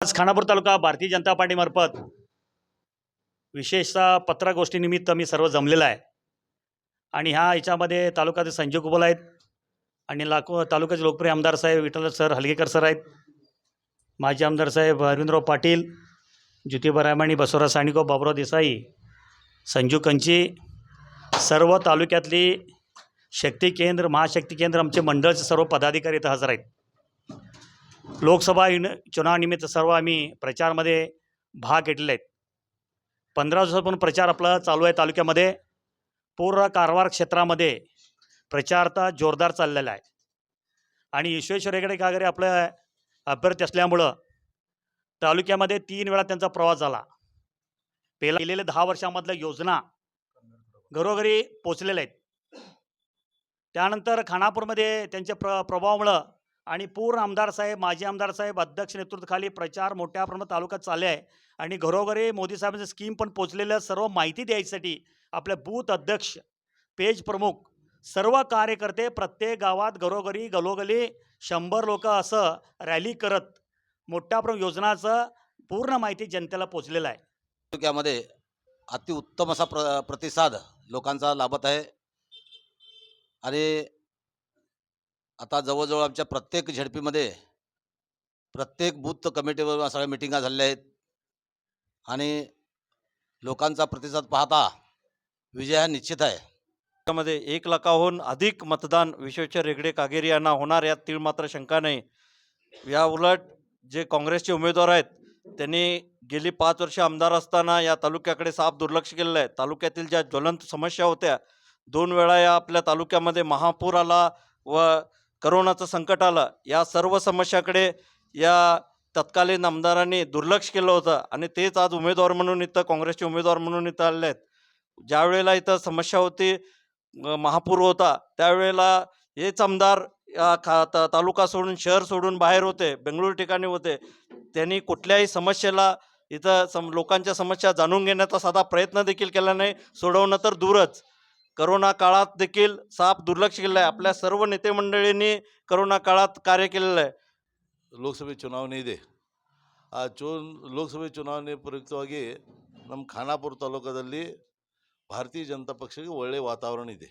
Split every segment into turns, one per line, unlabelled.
आज खानापूर तालुका भारतीय जनता पार्टीमार्फत विशेषतः पत्रगोष्टीनिमित्त मी सर्व जमलेला आहे. आणि ह्या याच्यामध्ये तालुक्याचे संजय कुबल आहेत आणि लाखो तालुक्याचे लोकप्रिय आमदार साहेब विठ्ठल सर हलगेकर सर आहेत. माजी आमदार साहेब अरविंदराव पाटील ज्योतिबा रामाणी बसवराज साणिको बाबुराव देसाई संजू कंची सर्व तालुक्यातली शक्ती केंद्र महाशक्ती केंद्र आमचे मंडळचे सर्व पदाधिकारी इथं हजर आहेत. लोकसभा युन चुनावानिमित्त सर्व आम्ही प्रचारमध्ये भाग घेतलेले आहेत. पंधरा दिवसापासून प्रचार आपला चालू आहे तालुक्यामध्ये. पूर्ण कारवार क्षेत्रामध्ये प्रचार तर जोरदार चाललेला आहे. आणि ईश्वेश्वर हेगडे कागरे आपलं अभ्यर्थी असल्यामुळं तालुक्यामध्ये तीन वेळा त्यांचा प्रवास झाला. पहिला गेलेल्या दहा वर्षामधल्या योजना घरोघरी पोचलेल्या आहेत. त्यानंतर खानापूरमध्ये त्यांच्या प्र प्रभावामुळं आणि पूर्ण आमदार साहेब माजी आमदार साहेब अध्यक्ष नेतृत्वाखाली प्रचार मोठ्या प्रमाणात तालुक्यात चालले आहे. आणि घरोघरी मोदी साहेबांचं स्कीम पण पोचलेल्या सर्व माहिती द्यायसाठी आपले बूथ अध्यक्ष पेज प्रमुख सर्व कार्यकर्ते प्रत्येक गावात घरोघरी गलोगली शंभर लोक असं रॅली करत मोठ्या प्रमुख योजनाचं पूर्ण माहिती जनतेला पोचलेलं आहे.
तालुक्यामध्ये अतिउत्तम असा प्र प्रतिसाद लोकांचा लाभत आहे. आणि आता जवळजवळ आमच्या प्रत्येक झडपीमध्ये प्रत्येक बूथ कमिटीवर सगळ्या मिटिंगा झालेल्या आहेत. आणि लोकांचा प्रतिसाद पाहता विजय हा निश्चित आहे.
त्यामध्ये एक लाखाहून अधिक मतदान विश्वेश्वर रेगडे कागेरी यांना होणार यात तीळ मात्र शंका नाही. या उलट जे काँग्रेसचे उमेदवार आहेत त्यांनी गेली पाच वर्ष आमदार असताना या तालुक्याकडे साफ दुर्लक्ष केलेलं आहे. तालुक्यातील ज्या ज्वलंत समस्या होत्या दोन वेळा या आपल्या तालुक्यामध्ये महापूर आला व करोनाचं संकट आलं या सर्व समस्याकडे या तत्कालीन आमदारांनी दुर्लक्ष केलं होतं आणि तेच आज उमेदवार म्हणून इथं काँग्रेसचे उमेदवार म्हणून इथं आले आहेत. ज्यावेळेला इथं समस्या होती महापूर होता त्यावेळेला हेच आमदार या खा ता तालुका सोडून शहर सोडून बाहेर होते बेंगळूर ठिकाणी होते. त्यांनी कुठल्याही समस्येला इथं सम लोकांच्या समस्या जाणून घेण्याचा साधा प्रयत्न देखील केला नाही सोडवणं तर दूरच. करोना काळात देखील साफ दुर्लक्ष केलं आहे आपल्या सर्व नेते मंडळींनी करोना काळात कार्य केलेलं आहे
ಲೋಕಸಭೆ ಚುನಾವಣೆ ಇದೆ ಆ ಚು ಲೋಕಸಭೆ ಚುನಾವಣೆ ಪ್ರಯುಕ್ತವಾಗಿ ನಮ್ಮ ಖಾನಾಪುರ ತಾಲೂಕದಲ್ಲಿ ಭಾರತೀಯ ಜನತಾ ಪಕ್ಷಕ್ಕೆ ಒಳ್ಳೆಯ ವಾತಾವರಣ ಇದೆ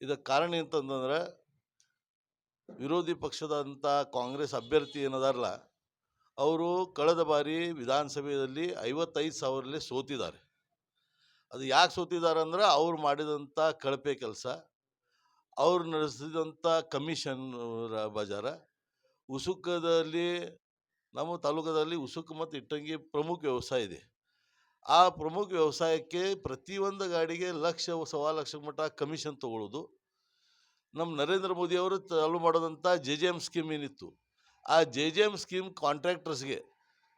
ಇದಕ್ಕೆ ಕಾರಣ ಎಂತಂದ್ರೆ ವಿರೋಧಿ ಪಕ್ಷದಂಥ ಕಾಂಗ್ರೆಸ್ ಅಭ್ಯರ್ಥಿ ಏನದಾರಲ್ಲ ಅವರು ಕಳೆದ ಬಾರಿ ವಿಧಾನಸಭೆಯಲ್ಲಿ ಐವತ್ತೈದು ಸಾವಿರಲ್ಲೇ ಸೋತಿದ್ದಾರೆ ಅದು ಯಾಕೆ ಸೋತಿದ್ದಾರೆ ಅಂದ್ರೆ ಅವ್ರು ಮಾಡಿದಂಥ ಕಳಪೆ ಕೆಲಸ, ಅವ್ರು ನಡೆಸಿದಂಥ ಕಮಿಷನ್ ಬಜಾರ, ಉಸುಕದಲ್ಲಿ, ನಮ್ಮ ತಾಲೂಕದಲ್ಲಿ ಉಸುಕು ಮತ್ತು ಇಟ್ಟಂಗಿ ಪ್ರಮುಖ ವ್ಯವಸಾಯ ಇದೆ. ಆ ಪ್ರಮುಖ ವ್ಯವಸಾಯಕ್ಕೆ ಪ್ರತಿಯೊಂದು ಗಾಡಿಗೆ ಲಕ್ಷ, ಸವಾ ಲಕ್ಷ ಮಟ್ಟ ಕಮಿಷನ್ ತಗೊಳ್ಳೋದು ನಮ್ಮ ನರೇಂದ್ರ ಮೋದಿಯವರು ಚಾಲು ಮಾಡೋದಂಥ ಜೆ ಜೆ ಎಂ ಸ್ಕೀಮ್ ಏನಿತ್ತು, ಆ ಜೆ ಜೆ ಎಂ ಸ್ಕೀಮ್ ಕಾಂಟ್ರಾಕ್ಟರ್ಸ್ಗೆ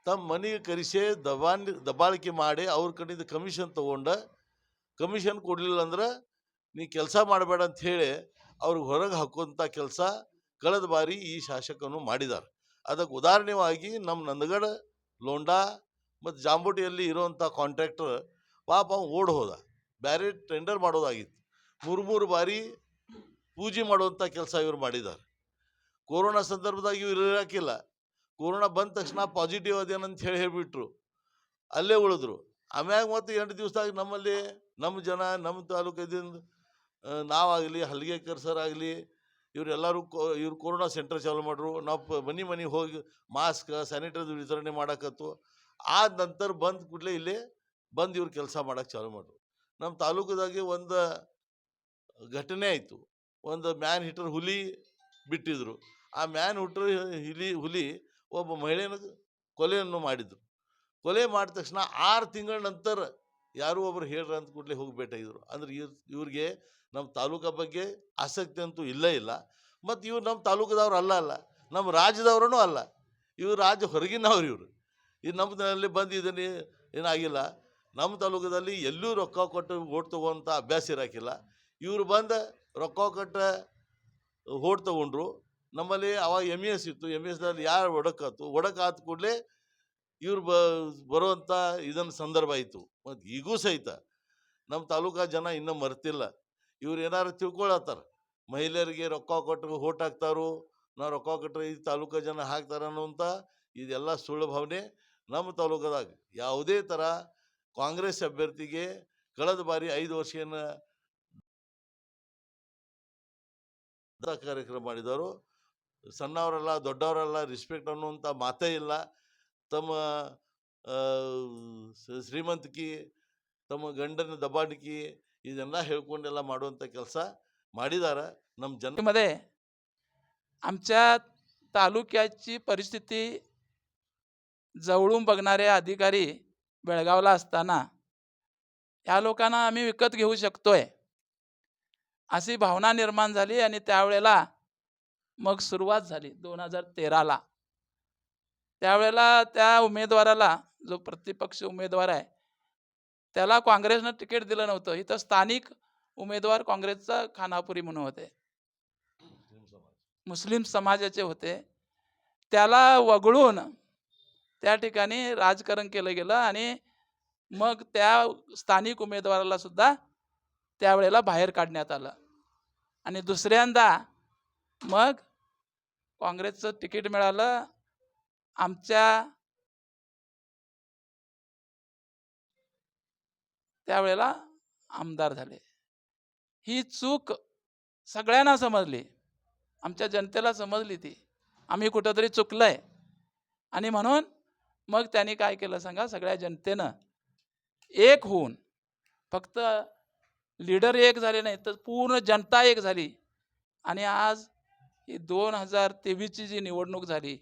ತಮ್ಮ ಮನೆಗೆ ಕರೆಸಿ ದಬಾನ್ ದಬ್ಬಾಳಿಕೆ ಮಾಡಿ ಅವ್ರ ಕಡೆಯಿಂದ ಕಮಿಷನ್ ತೊಗೊಂಡು ಕಮಿಷನ್ ಕೊಡಲಿಲ್ಲ ಅಂದ್ರೆ ನೀ ಕೆಲಸ ಮಾಡಬೇಡ ಅಂತ ಹೇಳಿ ಅವ್ರಿಗೆ ಹೊರಗೆ ಹಾಕುವಂಥ ಕೆಲಸ ಕಳೆದ ಬಾರಿ ಈ ಶಾಸಕನು ಮಾಡಿದ್ದಾರೆ. ಅದಕ್ಕೆ ಉದಾಹರಣೆಯಾಗಿ ನಮ್ಮ ನಂದಗಡ, ಲೋಂಡಾ ಮತ್ತು ಜಾಂಬೋಟಿಯಲ್ಲಿ ಇರೋವಂಥ ಕಾಂಟ್ರಾಕ್ಟರ್ ಪಾಪ ಓಡ್ ಹೋದ. ಬ್ಯಾರೆ ಟೆಂಡರ್ ಮಾಡೋದಾಗಿತ್ತು. ಮೂರು ಮೂರು ಬಾರಿ ಪೂಜೆ ಮಾಡುವಂಥ ಕೆಲಸ ಇವರು ಮಾಡಿದ್ದಾರೆ. ಕೊರೋನಾ ಸಂದರ್ಭದಾಗ ಇವ್ರು ಇರೋಕ್ಕಿಲ್ಲ ಕೊರೋನಾ ಬಂದ ತಕ್ಷಣ ಪಾಸಿಟಿವ್ ಅದೇನಂತ ಹೇಳಿ ಹೇಳಿಬಿಟ್ರು. ಅಲ್ಲೇ ಉಳಿದ್ರು. ಆಮ್ಯಾಗ ಮತ್ತೆ ಎಂಟು ದಿವಸದಾಗ ನಮ್ಮಲ್ಲಿ, ನಮ್ಮ ಜನ, ನಮ್ಮ ತಾಲೂಕದಿಂದ ನಾವಾಗಲಿ ಹಲ್ಗೇಕರ್ ಸರ್ ಆಗಲಿ ಇವರೆಲ್ಲರೂ ಕೊ, ಇವ್ರು ಕೊರೋನಾ ಸೆಂಟರ್ ಚಾಲು ಮಾಡ್ರು. ನಾವು ಮನೆ ಮನೆ ಹೋಗಿ ಮಾಸ್ಕ್, ಸ್ಯಾನಿಟೈಸರ್ ವಿತರಣೆ ಮಾಡಕತ್ತು. ಆದ ನಂತರ ಬಂದ ಕೂಡಲೇ ಇಲ್ಲಿ ಬಂದು ಇವ್ರು ಕೆಲಸ ಮಾಡೋಕ್ಕೆ ಚಾಲು ಮಾಡ್ರು. ನಮ್ಮ ತಾಲೂಕದಾಗೆ ಒಂದು ಘಟನೆ ಆಯಿತು. ಒಂದು ಮ್ಯಾನ್ ಹಿಟರ್ ಹುಲಿ ಬಿಟ್ಟಿದ್ರು. ಆ ಮ್ಯಾನ್ ಹಿಟರ್ ಹಿಲಿ, ಹುಲಿ ಒಬ್ಬ ಮಹಿಳೆಯನ್ನು ಕೊಲೆಯನ್ನು ಮಾಡಿದರು. ಕೊಲೆ ಮಾಡಿದ ತಕ್ಷಣ ಆರು ತಿಂಗಳ ನಂತರ ಯಾರೋ ಒಬ್ಬರು ಹೇಳ್ರ ಅಂತ ಕೂಡಲೇ ಹೋಗಿ ಭೇಟಿಯಾಗಿದ್ರು ಅಂದ್ರೆ ಇವ್ರು, ಇವ್ರಿಗೆ ನಮ್ಮ ತಾಲೂಕಾ ಬಗ್ಗೆ ಆಸಕ್ತಿ ಅಂತೂ ಇಲ್ಲೇ, ಇಲ್ಲ. ಮತ್ತು ಇವ್ರು ನಮ್ಮ ತಾಲೂಕದವ್ರು ಅಲ್ಲ ಅಲ್ಲ. ನಮ್ಮ ರಾಜ್ಯದವ್ರೂ ಅಲ್ಲ. ಇವ್ರು ರಾಜ್ಯ ಹೊರಗಿನವ್ರು ಇವರು. ಇದು ನಮ್ಮಲ್ಲಿ ಬಂದು ಇದನ್ನು ಏನಾಗಿಲ್ಲ. ನಮ್ಮ ತಾಲೂಕದಲ್ಲಿ ಎಲ್ಲೂ ರೊಕ್ಕ ಕೊಟ್ಟು ಓಟ್ ತೊಗೋಂಥ ಅಭ್ಯಾಸ ಇರೋಕ್ಕಿಲ್ಲ ಇವರು ಬಂದು ರೊಕ್ಕ ಕೊಟ್ಟು ಓಟ್ ತೊಗೊಂಡ್ರು. ನಮ್ಮಲ್ಲಿ ಅವಾಗ ಎಂ ಎಸ್ ಇತ್ತು. ಎಂ ಎಸ್ದಲ್ಲಿ ಯಾರು ಒಡಕಾತು? ಒಡಕಾದ ಕೂಡಲೇ ಇವ್ರು ಬ ಬರುವಂಥ ಇದನ್ನು ಸಂದರ್ಭ ಆಯಿತು. ಮತ್ತು ಈಗೂ ಸಹಿತ. ನಮ್ಮ ತಾಲೂಕಾ ಜನ ಇನ್ನೂ ಮರ್ತಿಲ್ಲ. ಇವ್ರು ಏನಾರು ತಿಳ್ಕೊಳತ್ತಾರ. ಮಹಿಳೆಯರಿಗೆ ರೊಕ್ಕ ಕೊಟ್ಟು ಹೋಟ್ ಹಾಕ್ತಾರೋ. ನಾವು ರೊಕ್ಕ ಕೊಟ್ಟರೆ ಈ ತಾಲೂಕಾ ಜನ ಹಾಕ್ತಾರ ಅನ್ನುವಂಥ ಇದೆಲ್ಲ ಸುಳ್ಳು ಭಾವನೆ ನಮ್ಮ ತಾಲೂಕದಾಗ. ಯಾವುದೇ ಥರ ಕಾಂಗ್ರೆಸ್ ಅಭ್ಯರ್ಥಿಗೆ ಕಳೆದ ಬಾರಿ ಐದು ವರ್ಷ ಏನು ಕಾರ್ಯಕ್ರಮ ಮಾಡಿದವರು ಸಣ್ಣವರೆಲ್ಲ ದೊಡ್ಡವರೆಲ್ಲ ರಿಸ್ಪೆಕ್ಟ್ ಅನ್ನುವಂಥ ಮಾತೇ ಇಲ್ಲ ತಮ್ಮ ಆ, ಸ- ಶ್ರೀಮಂತಿಕೆ ತಮ್ಮ ಗಂಡನ ದಬ್ಬಾಣಿಕೆ ಇದೆಲ್ಲ ಹೇಳ್ಕೊಂಡೆಲ್ಲ ಮಾಡುವಂಥ ಕೆಲಸ ಮಾಡಿದಾರ ನಮ್ಮ ಜನ
मध्ये आमच्या तालुक्याची परिस्थिती जवळून बघणारे अधिकारी बेळगावला असताना ह्या लोकांना आम्ही विकत घेऊ शकतोय अशी भावना निर्माण झाली आणि त्यावेळेला मग सुरुवात झाली दोन हजार तेराला त्यावेळेला त्या उमेदवाराला जो प्रतिपक्ष उमेदवार आहे त्याला काँग्रेसनं तिकीट दिलं नव्हतं. इथं स्थानिक उमेदवार काँग्रेसचा खानापुरी म्हणून होते. मुस्लिम समाजाचे होते. त्याला वगळून त्या ठिकाणी राजकारण केलं गेलं आणि मग त्या स्थानिक उमेदवाराला सुद्धा त्यावेळेला बाहेर काढण्यात आलं. आणि दुसऱ्यांदा मग काँग्रेसचं तिकीट मिळालं. आमच्या त्यावेळेला आमदार झाले. ही चूक सगळ्यांना समजली. आमच्या जनतेला समजली ती. आम्ही कुठंतरी चुकलंय. आणि म्हणून मग त्यांनी काय केलं सांगा? सगळ्या जनतेनं एक होऊन फक्त लीडर एक झाले नाही तर पूर्ण जनता एक झाली. आणि आज ही दोन हजार तेवीसची जी निवडणूक झाली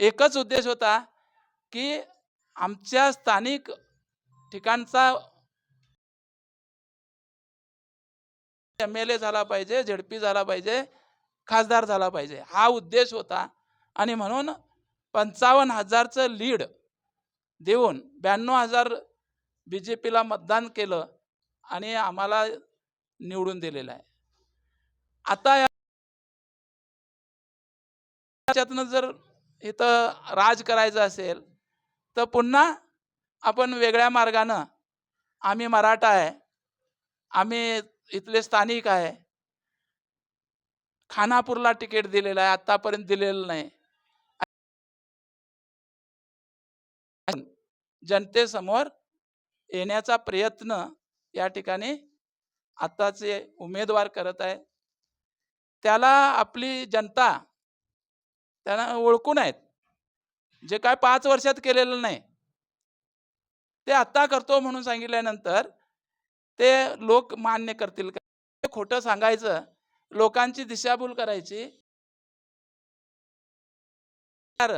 एकच उद्देश होता की आमच्या स्थानिक ठिकाणचा एम एल ए झाला पाहिजे झेडपी झाला पाहिजे खासदार झाला पाहिजे. हा उद्देश होता आणि म्हणून पंचावन्न हजारचं लीड देऊन ब्याण्णव हजार बी जे पीला मतदान केलं आणि आम्हाला निवडून दिलेलं आहे. आता या याच्यातनं जर इथं राज करायचं असेल तर पुन्हा आपण वेगळ्या मार्गानं आम्ही मराठा आहे आम्ही इथले स्थानिक आहे खानापूरला तिकीट दिलेलं आहे आतापर्यंत दिलेलं नाही. जनतेसमोर येण्याचा प्रयत्न या ठिकाणी आताचे उमेदवार करत आहे त्याला आपली जनता त्यांना ओळखून आहेत जे काय पाच वर्षात केलेलं नाही. ते आत्ता करतो म्हणून सांगितल्यानंतर ते लोक मान्य करतील. का खोटं सांगायचं लोकांची दिशाभूल करायची. तर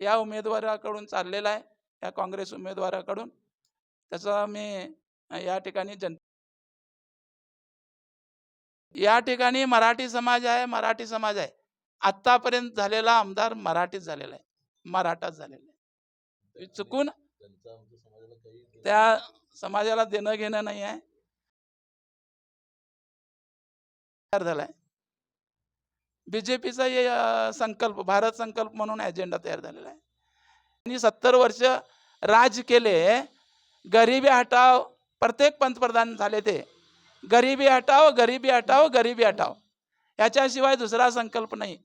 या उमेदवाराकडून चाललेला आहे या काँग्रेस उमेदवाराकडून. त्याचा मी या ठिकाणी जन या ठिकाणी मराठी समाज आहे मराठी समाज आहे. आत्तापर्यंत झालेला आमदार मराठीच झालेला आहे. मराठाच झालेला आहे. चुकून त्या समाजाला देणं घेणं नाही आहे. तयार झालाय. बीजेपीचा हे संकल्प भारत संकल्प म्हणून अजेंडा तयार झालेला आहे. त्यांनी सत्तर वर्ष राज केले. गरिबी हटाव प्रत्येक पंतप्रधान झाले ते. गरिबी हटाव गरिबी हटाव गरिबी हटाव. याच्याशिवाय दुसरा संकल्प नाही.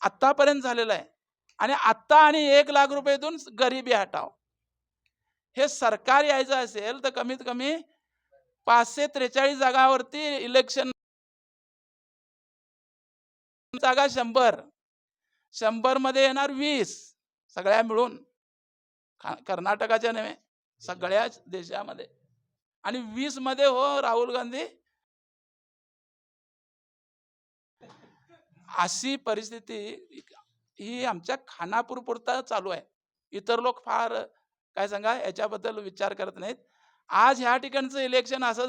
आत्तापर्यंत झालेला आहे. आणि आत्ता आणि एक लाख रुपये देऊन गरिबी हटाव. हे सरकार यायचं असेल तर कमीत कमी पाचशे त्रेचाळीस जागावरती इलेक्शन जागा शंभर. शंभरमध्ये येणार वीस. सगळ्या मिळून. कर्नाटकाच्या नव्हे सगळ्याच देशामध्ये. आणि वीसमध्ये हो राहुल गांधी अशी परिस्थिती ही आमच्या खानापूर पुरता चालू आहे. इतर लोक फार काय सांगा याच्याबद्दल विचार करत नाहीत. आज ह्या ठिकाणचं इलेक्शन असं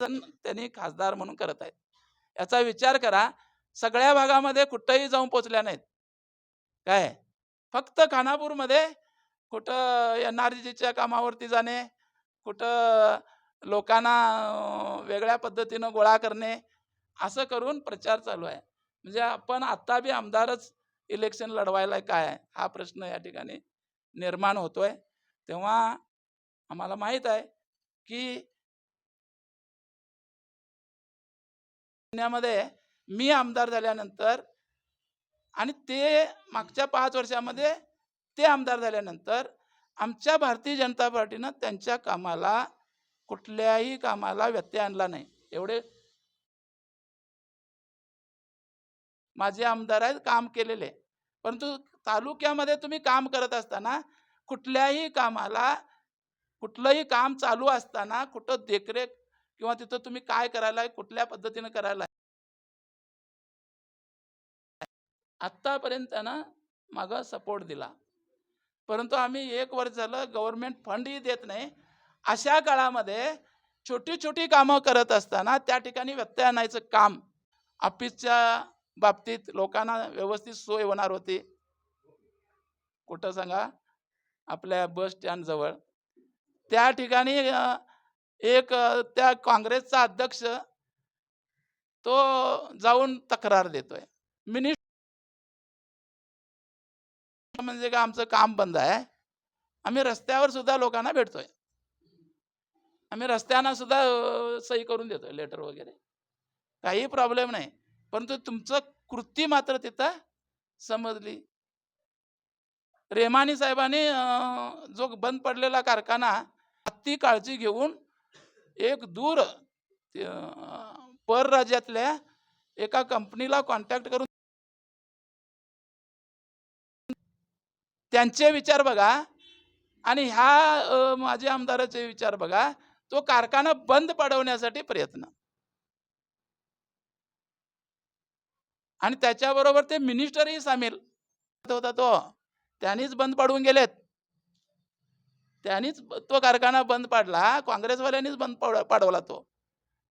त्यांनी खासदार म्हणून करत आहेत. याचा विचार करा सगळ्या भागामध्ये कुठंही जाऊन पोचल्या नाहीत. काय? फक्त खानापूरमध्ये कुठं एन आर जीच्या कामावरती जाणे कुठं लोकांना वेगळ्या पद्धतीनं गोळा करणे असं करून प्रचार चालू आहे. म्हणजे आपण आता बी आमदारच इलेक्शन लढवायला काय आहे? हा प्रश्न या ठिकाणी निर्माण होतोय. तेव्हा आम्हाला माहीत आहे की पुण्यामध्ये मी आमदार झाल्यानंतर आणि ते मागच्या पाच वर्षामध्ये ते आमदार झाल्यानंतर आमच्या भारतीय जनता पार्टीनं त्यांच्या कामाला कुठल्याही कामाला व्यत्यय आणला नाही. एवढे माझे आमदार आहेत काम केलेले. परंतु तालुक्यामध्ये तुम्ही काम करत असताना कुठल्याही कामाला कुठलंही काम चालू असताना कुठं देखरेख किंवा तिथं तुम्ही काय करायला कुठल्या पद्धतीनं करायला आत्तापर्यंत ना मागं सपोर्ट दिला. परंतु आम्ही एक वर्ष झालं गव्हर्नमेंट फंडही देत नाही. अशा काळामध्ये छोटी छोटी कामं करत असताना त्या ठिकाणी व्यत्यय आणायचं काम ऑफिसच्या बाबतीत लोकांना व्यवस्थित सोय होणार होती. कुठं सांगा? आपल्या बस स्टँड जवळ. त्या ठिकाणी एक त्या काँग्रेसचा अध्यक्ष तो जाऊन तक्रार देतोय. मिनिस्टर म्हणजे का आमचं काम बंद आहे? आम्ही रस्त्यावर सुद्धा लोकांना भेटतोय. आम्ही रस्त्यांना सुद्धा सही करून देतोय लेटर वगैरे. काही प्रॉब्लेम नाही. परंतु तुमचं कृती मात्र तिथं समजली. रेमानी साहेबांनी जो बंद पडलेला कारखाना अति काळजी घेऊन एक दूर परराज्यातल्या एका कंपनीला कॉन्टॅक्ट करून त्यांचे विचार बघा आणि ह्या माझे आमदाराचे विचार बघा. तो कारखाना बंद पडवण्यासाठी प्रयत्न. आणि त्याच्याबरोबर ते मिनिस्टरही सामील. होता तो. त्यांनीच बंद पाडून गेलेत. त्यांनीच तो कारखाना बंद पाडला. काँग्रेसवाल्यांनीच बंद पाडवला तो.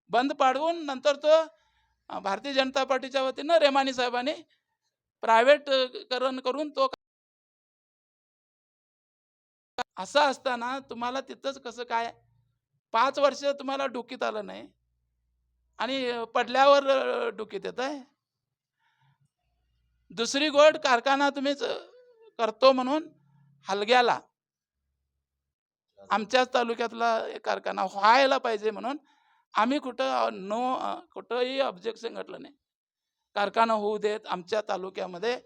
बंद पाडवून नंतर तो भारतीय जनता पार्टीच्या वतीनं रेमानी साहेबांनी प्रायव्हेट करण करून तो असं असताना तुम्हाला तिथंच कसं काय? पाच वर्ष तुम्हाला डुकीत आलं नाही. आणि पडल्यावर डुकीत येत आहे दुसरी गोष्ट कारखाना तुम्हीच करतो म्हणून हलग्याला. आमच्याच तालुक्यातला एक कारखाना व्हायला पाहिजे म्हणून आम्ही कुठं नो कुठंही ऑब्जेक्शन घटलं नाही. कारखाना होऊ देत आमच्या तालुक्यामध्ये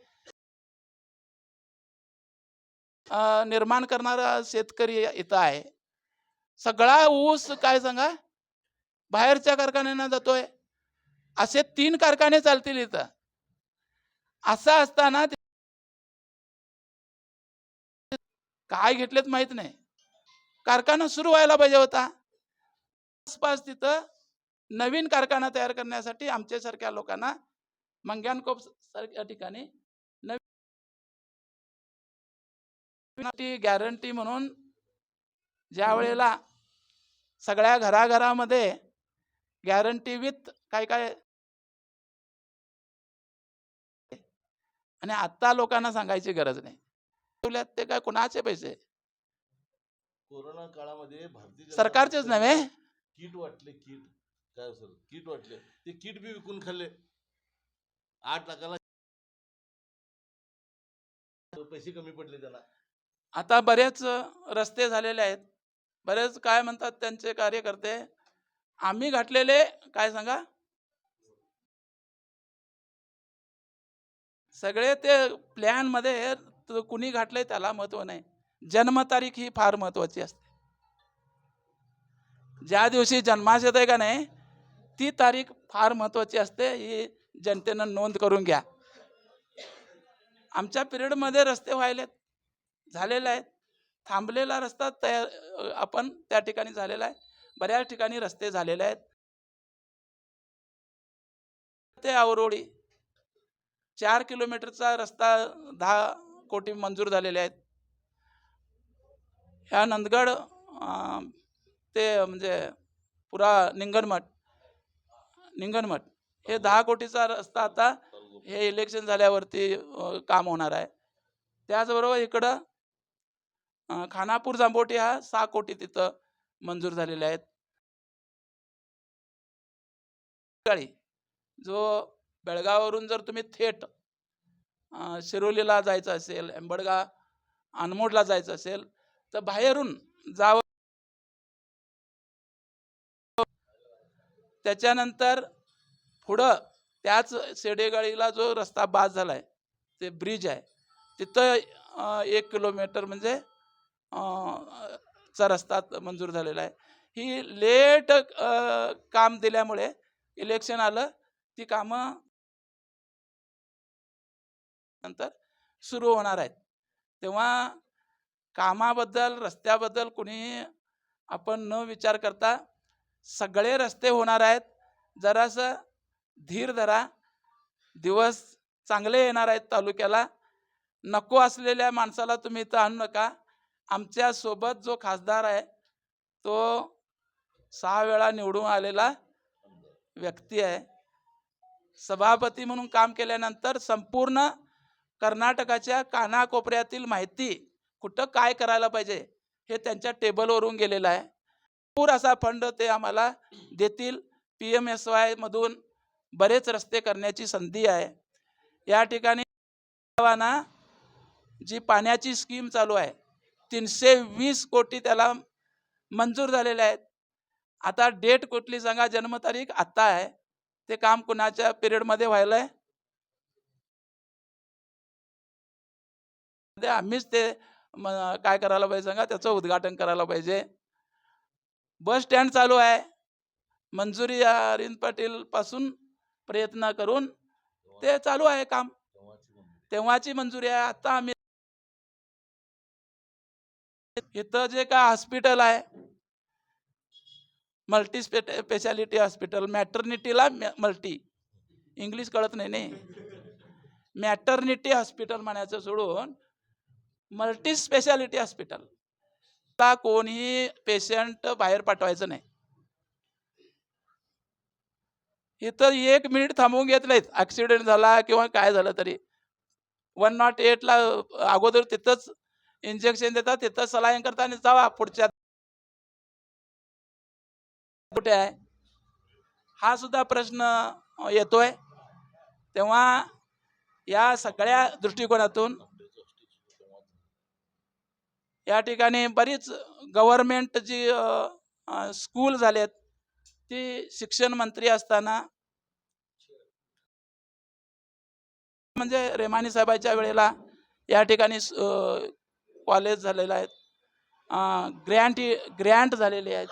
निर्माण करणारा शेतकरी इथं आहे. सगळा ऊस काय सांगा? बाहेरच्या कारखान्यांना जातोय. असे तीन कारखाने चालतील इथं. असं असताना काय घेतलेत माहीत नाही. कारखाना सुरू व्हायला पाहिजे होता. आसपास तिथं नवीन कारखाना तयार करण्यासाठी आमच्यासारख्या लोकांना मंग्यानकोप सारख्या ठिकाणी नवीन गॅरंटी म्हणून ज्या वेळेला सगळ्या घराघरामध्ये गॅरंटी विथ काय काय आणि आता लोकांना सांगायची गरज नाही. ते काय कोणाचे पैसे?
कोरोना काळामध्ये
सरकारचेच नव्हे?
किट वाटले किट. काय सर किट वाटले. ते किट बी विकून खाल्ले. आठ लाखाला पैसे कमी पडले त्याला.
आता बरेच रस्ते झालेले आहेत. बरेच काय म्हणतात त्यांचे कार्यकर्ते आम्ही घातलेले काय सांगा? सगळे ते प्लॅनमध्ये कुणी घातलंय त्याला महत्त्व नाही. जन्मतारीख ही फार महत्वाची असते. ज्या दिवशी जन्मास येत आहे का नाही ती तारीख फार महत्वाची असते ही जनतेनं नोंद करून घ्या. आमच्या पिरियडमध्ये रस्ते व्हायलेत झालेले आहेत. थांबलेला रस्ता तयार आपण त्या ठिकाणी झालेला आहे. बऱ्याच ठिकाणी रस्ते झालेले आहेत. ते आवरोळी चार किलोमीटरचा रस्ता दहा कोटी मंजूर झालेले आहेत. ह्या नंदगड ते म्हणजे पुरा निंगणमठ निंगणमठ हे दहा कोटीचा रस्ता आता हे इलेक्शन झाल्यावरती काम होणार आहे. त्याचबरोबर इकडं खानापूर जांबोटी हा सहा कोटी तिथं मंजूर झालेले आहेत. जो बेळगाववरून जर तुम्ही थेट शिरोलीला जायचं असेल एंबडगा अनमोडला जायचं असेल तर बाहेरून जावं त्याच्यानंतर पुढं त्याच सेडेगाळीला जो रस्ता बाद झालाय ते ब्रिज आहे. तिथं एक किलोमीटर म्हणजे चा रस्ता मंजूर झालेला आहे. ही लेट काम दिल्यामुळे इलेक्शन आलं. ती कामं नंतर सुरू होणार आहेत. तेव्हा कामाबद्दल रस्त्याबद्दल कुणी आपण न विचार करता सगळे रस्ते होणार आहेत. जरासं धीर धरा. दिवस चांगले येणार आहेत तालुक्याला. नको असलेल्या माणसाला तुम्ही इथं आणू नका. आमच्यासोबत जो खासदार आहे तो सहा वेळा निवडून आलेला व्यक्ती आहे. सभापती म्हणून काम केल्यानंतर संपूर्ण कर्नाटकाच्या कानाकोपऱ्यातील माहिती कुठं काय करायला पाहिजे हे त्यांच्या टेबलवरून गेलेलं आहे. पूर असा फंड ते आम्हाला देतील. पी एम एस वायमधून बरेच रस्ते करण्याची संधी आहे. या ठिकाणी गावांना जी पाण्याची स्कीम चालू आहे तीनशे वीस कोटी त्याला मंजूर झालेले आहेत. आता डेट कुठली सांगा जन्मतारीख आत्ता आहे. ते काम कुणाच्या पिरियडमध्ये व्हायला आहे ते आम्हीच ते काय करायला पाहिजे सांगा? त्याचं उद्घाटन करायला पाहिजे. बस स्टँड चालू आहे. मंजुरी अरिंद पाटील पासून प्रयत्न करून ते चालू आहे काम. तेव्हाची मंजुरी आहे. आता आम्ही इथं जे काय हॉस्पिटल आहे मल्टी स्पेशालिटी हॉस्पिटल मॅटर्निटीला मल्टी. इंग्लिश कळत नाही नाही मॅटर्निटी हॉस्पिटल म्हणायचं सोडून मल्टी स्पेशालिटी हॉस्पिटल ला कोणीही पेशंट बाहेर पाठवायचं नाही. इथं एक मिनिट थांबवून घेत नाहीत. ॲक्सिडेंट झाला किंवा काय झालं तरी. वन नॉट एटला अगोदर तिथंच इंजेक्शन देतात तिथं सलाईन करता आणि जावा पुढच्या. कुठे आहे? हा सुद्धा प्रश्न येतोय. तेव्हा या सगळ्या दृष्टिकोनातून या ठिकाणी बरीच गव्हर्मेंट जी स्कूल झालेत ती शिक्षण मंत्री असताना म्हणजे रेमानी साहेबाच्या वेळेला या ठिकाणी कॉलेज झालेलं आहेत. ग्रँट ग्रँट झालेले आहेत.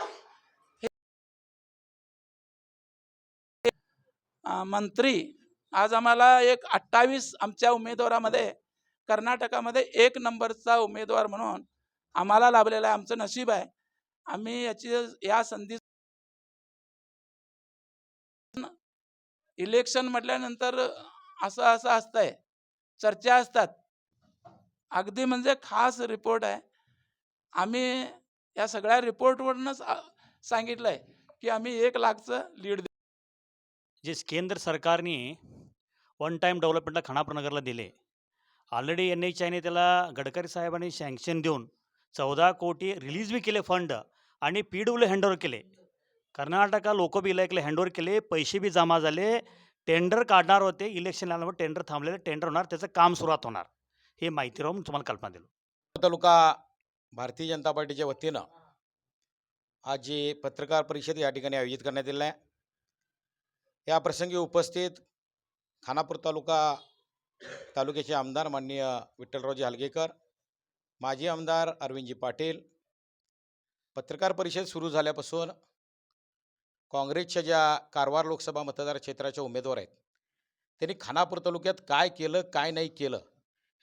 मंत्री आज आम्हाला एक अठ्ठावीस आमच्या उमेदवारामध्ये कर्नाटकामध्ये एक नंबरचा उमेदवार म्हणून आम्हाला लाभलेलं आहे आमचं नशीब आहे. आम्ही याची या संधी इलेक्शन म्हटल्यानंतर असं असं असतंय. चर्चा असतात. अगदी म्हणजे खास रिपोर्ट आहे. आम्ही या सगळ्या रिपोर्टवरूनच सांगितलं सांगितलंय की आम्ही एक लाखचं लीड
जे केंद्र सरकारने वन टाईम डेव्हलपमेंटला खानापूर नगरला दिले. ऑलरेडी एन एच आयने त्याला गडकरी साहेबांनी सँक्शन देऊन चौदा कोटी रिलीज बी केले फंड आणि पी डब्ल्यू हँडओव्हर केले. कर्नाटका लोकबिलायकला हँडओव्हर केले पैसे बी जमा झाले टेंडर काढणार होते इलेक्शन आल्यामुळे टेंडर थांबलेले टेंडर होणार त्याचं काम सुरुवात होणार. हे माहिती राहून तुम्हाला कल्पना दिलो
तालुका भारतीय जनता पार्टीच्या वतीनं आज जी पत्रकार परिषद या ठिकाणी आयोजित करण्यात आलेली आहे. या प्रसंगी उपस्थित खानापूर तालुका तालुक्याचे आमदार माननीय विठ्ठलरावजी हलगेकर माजी आमदार अरविंदजी पाटील. पत्रकार परिषद सुरू झाल्यापासून काँग्रेसच्या ज्या कारवार लोकसभा मतदार क्षेत्राच्या उमेदवार आहेत त्यांनी खानापूर तालुक्यात काय केलं काय नाही केलं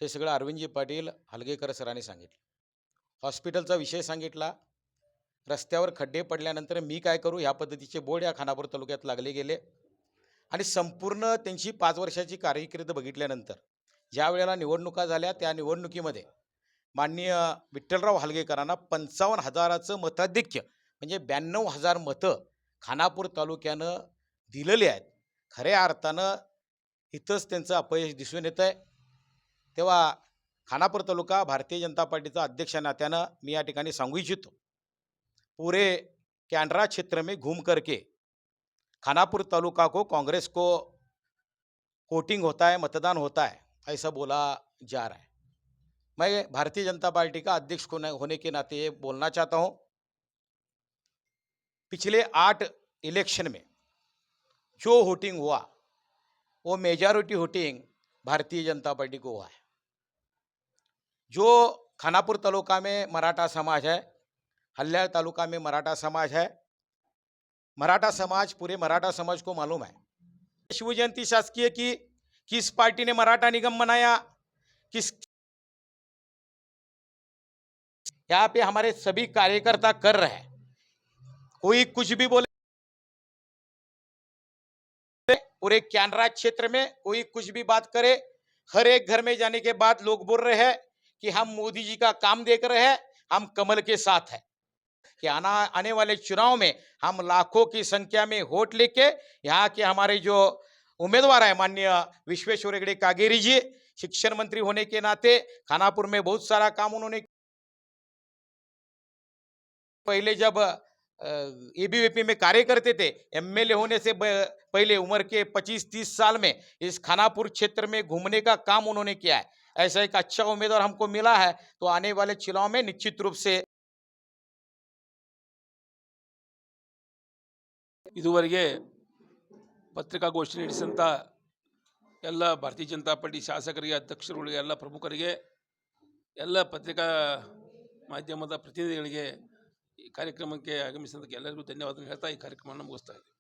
हे सगळं अरविंदजी पाटील हलगेकर सरांनी सांगितलं. हॉस्पिटलचा विषय सांगितला. रस्त्यावर खड्डे पडल्यानंतर मी काय करू ह्या पद्धतीचे बोर्ड या खानापूर तालुक्यात लागले गेले. आणि संपूर्ण त्यांची पाच वर्षाची कार्यकिर्द बघितल्यानंतर ज्या वेळेला निवडणुका झाल्या त्या निवडणुकीमध्ये माननीय विठ्ठलराव हलगेकरांना पंचावन्न हजाराचं मताधिक्य म्हणजे ब्याण्णव हजार मतं खानापूर तालुक्यानं दिलेली आहेत. खऱ्या अर्थानं इथंच त्यांचं अपयश दिसून येतं आहे. तेव्हा खानापूर तालुका भारतीय जनता पार्टीचा अध्यक्ष नात्यानं मी या ठिकाणी सांगू इच्छितो. पूरे कॅनरा क्षेत्र में घूम करके खानापुर तालुका को कांग्रेस को कोटिंग होता है मतदान होता है ऐसा बोला जा रहा है. मैं भारतीय जनता पार्टी का अध्यक्ष होने के नाते ये बोलना चाहता हूँ। पिछले आठ इलेक्शन में जो वोटिंग हुआ, वो majority voting Bharatiya Janata party को हुआ है। जो खानापुर तालुका में मराठा समाज है हल्ल्याळ तालुका में मराठा समाज है, मराठा समाज, पूरे मराठा समाज को मालूम है। शिव जयंती शासकीय की, किस पार्टी ने मराठा निगम बनाया? किस यहाँ पे हमारे सभी कार्यकर्ता कर रहे हैं। कोई कुछ भी बोले, पूरे कैनरा क्षेत्र में कोई कुछ भी बात करे, हर एक घर में जाने के बाद लोग बोल रहे हैं कि हम मोदी जी का काम देख रहे हैं, हम कमल के साथ है। कि आना, आने वाले चुनाव में हम लाखों की संख्या में वोट लेके यहाँ के हमारे जो उम्मीदवार है, माननीय विश्वेश्वर हेगड़े कागेरी जी, शिक्षण मंत्री होने के नाते खानापुर में बहुत सारा काम उन्होंने पहले जब एबीवीपी में कार्य करते थे एमएलए होने से ब- पहले उम्र के 25-30 साल में इस खानापुर क्षेत्र में घूमने का काम उन्होंने किया है ऐसा एक अच्छा उम्मीदवार हमको मिला है तो आने वाले चुनाव में निश्चित रूप से
ಇದುವರೆಗೆ ಪತ್ರಿಕಾಗೋಷ್ಠಿ ನಡೆಸಿದಂಥ ಎಲ್ಲ ಭಾರತೀಯ ಜನತಾ ಪಾರ್ಟಿ ಶಾಸಕರಿಗೆ ಅಧ್ಯಕ್ಷರುಗಳಿಗೆ ಎಲ್ಲ ಪ್ರಮುಖರಿಗೆ ಎಲ್ಲ ಪತ್ರಿಕಾ ಮಾಧ್ಯಮದ ಪ್ರತಿನಿಧಿಗಳಿಗೆ ಈ ಕಾರ್ಯಕ್ರಮಕ್ಕೆ ಆಗಮಿಸಿದ್ದಕ್ಕೆ ಎಲ್ಲರಿಗೂ ಧನ್ಯವಾದ ಹೇಳ್ತಾ ಈ ಕಾರ್ಯಕ್ರಮವನ್ನು ಮುಗಿಸ್ತಾ ಇದ್ದೀನಿ.